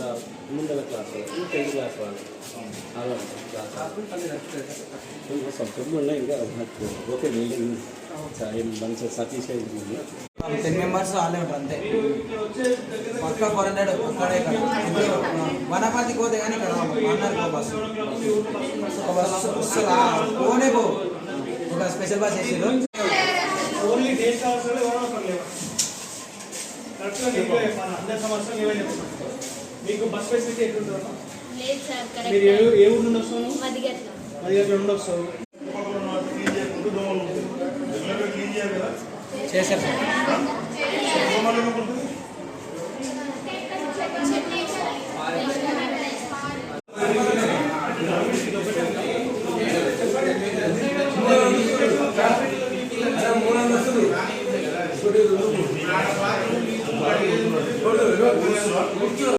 Class ముందర class వాళ్ళు tenth class వాళ్ళు. అలా క్లాస్ ఉన్నాయి ఇంకా నాకు ఓకే ఏం మంచి సతీష్ అయింది టెన్ మెంబర్స్ వాళ్ళే ఉంటారు అంతే. పక్క ఫోర్ హండ్రెడ్ అక్కడే వనపర్తికి పోతే కానీ ఇక్కడ అన్నారు బస్సు. ఒక బస్సు వస్తుందా పోనే పో. ఒక స్పెషల్ బస్ వేసారు ఓన్లీ డే స్కాలర్స్ వల్ల ఎవరో ఒకరు లేవు? కరెక్ట్గా నీకు మన అందరి సమస్యలు చెప్తున్నాను మీకు బస్ ఫెసిలిటీ ఎక్కడ ఉంటుందా మీరు ఏ ఏ ఊరు నుండి వస్తాము మదిగట్ల. నుండి వస్తావు చేశారు